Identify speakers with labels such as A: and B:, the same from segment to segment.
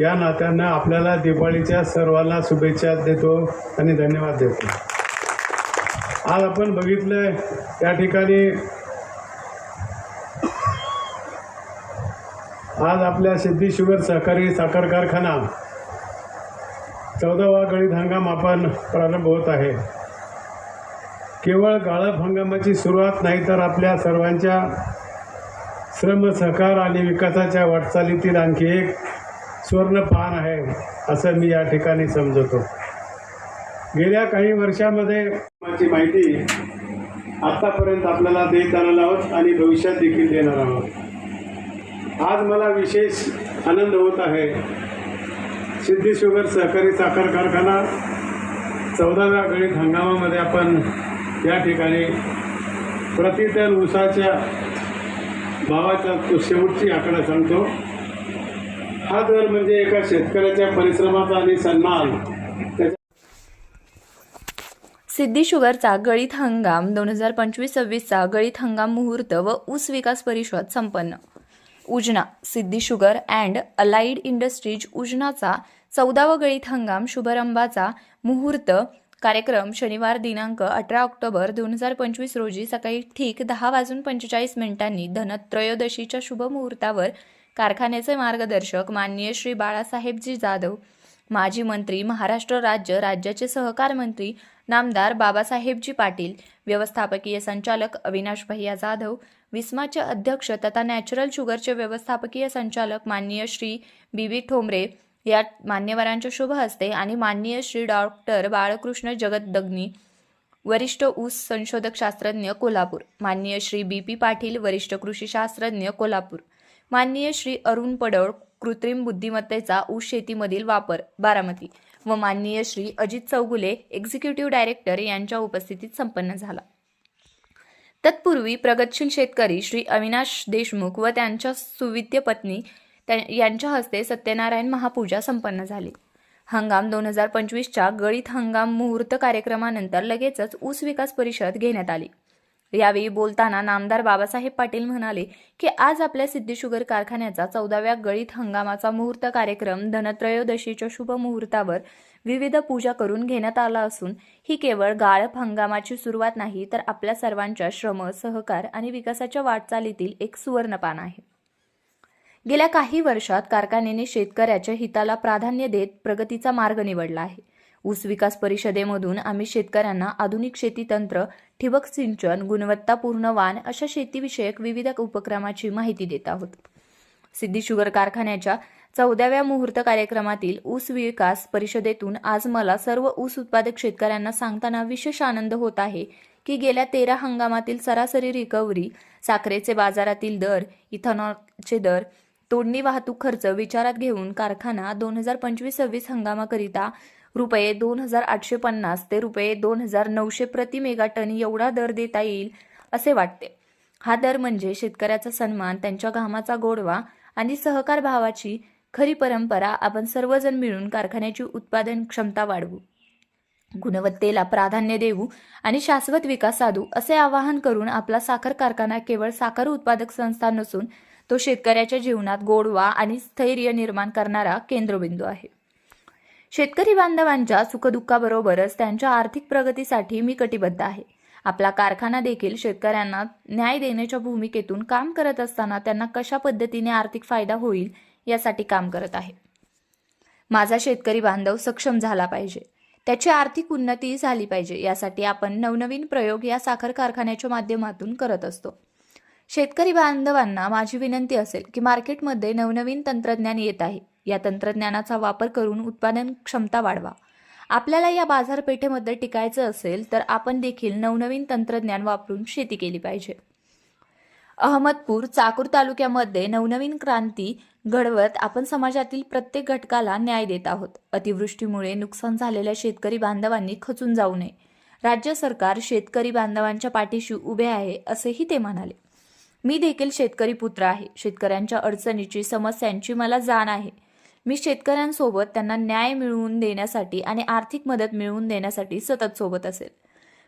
A: या नात्यानं आपल्याला दिवाळीच्या सर्वांना शुभेच्छा देतो आणि धन्यवाद देतो. आज आपण बघितलं त्या ठिकाणी आज आपल्या सिद्धी शुगर सहकारी साखर कारखाना चौदावा गळीत हंगाम आपण प्रारंभ होत आहे. केवळ गाळप हंगामाची सुरुवात नाही तर आपल्या सर्वांच्या श्रम सहकार आणि विकासाच्या वाटचालीतील आणखी एक सुवर्णपान आहे असं मी या ठिकाणी समजतो. गेल्या काही वर्षामध्ये माझी माहिती आत्तापर्यंत आपल्याला देत आलेलो आहोत आणि भविष्यात देखील देणार आहोत. आज मला विशेष आनंद होत आहे. सिद्धी शुगर सहकारी साखर कारखाना चौदाव्या गणित हंगामामध्ये आपण या ठिकाणी प्रतिटन उसाच्या भावाचा तो शेवटची आकडा सांगतो. हा दर म्हणजे एका शेतकऱ्याच्या परिश्रमाचा आणि सन्मान.
B: सिद्धी शुगरचा गळीत हंगाम दोन हजार पंचवीस सव्वीसचा गळीत हंगाम मुहूर्त व ऊस विकास परिषद संपन्न. Ujana Siddhi sugar and allied industries उजनाचा चौदावा गळीत हंगाम शुभारंभाचा मुहूर्त कार्यक्रम शनिवार दिनांक अठरा ऑक्टोबर दोन हजार पंचवीस रोजी सकाळी ठीक दहा वाजून पंचेचाळीस मिनिटांनी धनत्रयोदशीच्या शुभ मुहूर्तावर कारखान्याचे मार्गदर्शक माननीय श्री बाळासाहेबजी जाधव माजी मंत्री महाराष्ट्र राज्य राज्याचे सहकार मंत्री नामदार बाबासाहेबजी पाटील व्यवस्थापकीय संचालक अविनाश भैया जाधव विस्माचे अध्यक्ष तथा नॅचरल शुगरचे व्यवस्थापकीय संचालक माननीय श्री बी बी ठोंबरे या मान्यवरांच्या शुभ हस्ते आणि माननीय श्री डॉक्टर बाळकृष्ण जगदग्नी वरिष्ठ ऊस संशोधक शास्त्रज्ञ कोल्हापूर माननीय श्री बी पी पाटील वरिष्ठ कृषी शास्त्रज्ञ कोल्हापूर माननीय श्री अरुण पडळ कृत्रिम बुद्धिमत्तेचा ऊस शेतीमधील वापर बारामती व माननीय श्री अजित चौगुले एक्झिक्युटिव्ह डायरेक्टर यांच्या उपस्थितीत संपन्न झाला. तत्पूर्वी प्रगतशील शेतकरी श्री अविनाश देशमुख व त्यांच्या सुविद्य पत्नी यांच्या हस्ते सत्यनारायण महापूजा संपन्न झाली. हंगाम दोन हजार पंचवीसच्या गळीत हंगाम मुहूर्त कार्यक्रमानंतर लगेचच ऊस विकास परिषद घेण्यात आली. यावेळी बोलताना नामदार बाबासाहेब पाटील म्हणाले की आज आपल्या सिद्धी शुगर कारखान्याचा चौदाव्या गळीत हंगामाचा मुहूर्त कार्यक्रम धनत्रयोदशीच्या शुभ मुहूर्तावर विविध पूजा करून घेण्यात आला असून ही केवळ गाळप हंगामाची सुरुवात नाही तर आपल्या सर्वांच्या श्रम सहकार आणि विकासाच्या वाटचालीतील एक सुवर्णपान आहे. गेल्या काही वर्षात कारखान्याने शेतकऱ्याच्या हिताला प्राधान्य देत प्रगतीचा मार्ग निवडला आहे. ऊस विकास परिषदेमधून आम्ही शेतकऱ्यांना आधुनिक शेती तंत्र ठिबक सिंचन गुणवत्तापूर्ण वाण अशा शेतीविषयक विविध उपक्रमाची माहिती देत आहोत. सिद्धी शुगर कारखान्याच्या चौदाव्या मुहूर्त कार्यक्रमातील ऊस विकास परिषदेतून आज मला सर्व ऊस उत्पादक शेतकऱ्यांना सांगताना विशेष आनंद होत आहे की गेल्या तेरा हंगामातील सरासरी रिकव्हरी साखरेचे बाजारातील दर इथेनॉलचे दर तोडणी वाहतूक खर्च विचारात घेऊन कारखाना दोन हजार पंचवीस सव्वीस हंगामाकरिता रुपये दोन हजार आठशे पन्नास ते रुपये दोन हजार नऊशे प्रति मेगाटन एवढा दर देता येईल असे वाटते. हा दर म्हणजे शेतकऱ्याचा सन्मान त्यांच्या घामाचा गोडवा आणि सहकार भावाची खरी परंपरा आपण सर्वजण मिळून कारखान्याची उत्पादन क्षमता वाढवू. गुणवत्तेला प्राधान्य देऊ आणि शाश्वत विकास साधू असे आवाहन करून आपला साखर कारखाना केवळ साखर उत्पादक संस्था नसून तो शेतकऱ्याच्या जीवनात गोडवा आणि स्थैर्य निर्माण करणारा केंद्रबिंदू आहे. शेतकरी बांधवांच्या सुखदुःखाबरोबरच त्यांच्या आर्थिक प्रगतीसाठी मी कटिबद्ध आहे. आपला कारखाना देखील शेतकऱ्यांना न्याय देण्याच्या भूमिकेतून काम करत असताना त्यांना कशा पद्धतीने आर्थिक फायदा होईल यासाठी काम करत आहे. माझा शेतकरी बांधव सक्षम झाला पाहिजे. त्याची आर्थिक उन्नती झाली पाहिजे यासाठी आपण नवनवीन प्रयोग या साखर कारखान्याच्या माध्यमातून करत असतो. शेतकरी बांधवांना माझी विनंती असेल की मार्केटमध्ये नवनवीन तंत्रज्ञान येत आहे. या तंत्रज्ञानाचा वापर करून उत्पादन क्षमता वाढवा. आपल्याला या बाजारपेठेमध्ये टिकायचं असेल तर आपण देखील नवनवीन तंत्रज्ञान वापरून शेती केली पाहिजे. अहमदपूर चाकूर तालुक्यामध्ये नवनवीन क्रांती घडवत आपण समाजातील प्रत्येक घटकाला न्याय देत आहोत. अतिवृष्टीमुळे नुकसान झालेल्या शेतकरी बांधवांनी खचून जाऊ नये. राज्य सरकार शेतकरी बांधवांच्या पाठीशी उभे आहे असेही ते म्हणाले. मी देखील शेतकरी पुत्र आहे. शेतकऱ्यांच्या अडचणीची समस्यांची मला जाण आहे. मी शेतकऱ्यांसोबत त्यांना न्याय मिळवून देण्यासाठी आणि आर्थिक मदत मिळवून देण्यासाठी सतत सोबत असेल.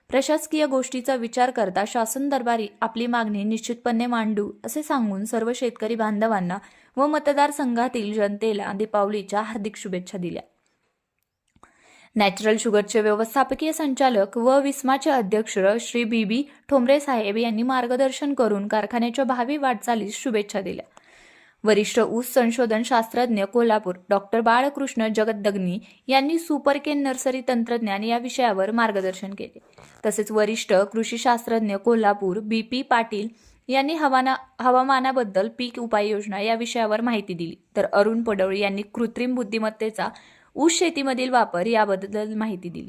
B: प्रशासकीय गोष्टीचा विचार करता शासन दरबारी आपली मागणी निश्चितपणे मांडू असे सांगून सर्व शेतकरी बांधवांना व मतदारसंघातील जनतेला दीपावलीच्या हार्दिक शुभेच्छा दिल्या. नॅचरल शुगरचे व्यवस्थापकीय संचालक व विस्माचे अध्यक्ष श्री बी बी ठोंबरे साहेब यांनी मार्गदर्शन करून कारखान्याच्या भावी वाटचालीस शुभेच्छा दिल्या. वरिष्ठ ऊस संशोधन शास्त्रज्ञ कोल्हापूर डॉक्टर बाळकृष्ण जगदग्नी यांनी सुपरकेन नर्सरी तंत्रज्ञान या विषयावर मार्गदर्शन केले. तसेच वरिष्ठ कृषी शास्त्रज्ञ कोल्हापूर बी पी पाटील यांनी हवाना हवामानाबद्दल पीक उपाययोजना या विषयावर माहिती दिली. तर अरुण पडवळ यांनी कृत्रिम बुद्धिमत्तेचा ऊस शेतीमधील वापर याबद्दल माहिती दिली.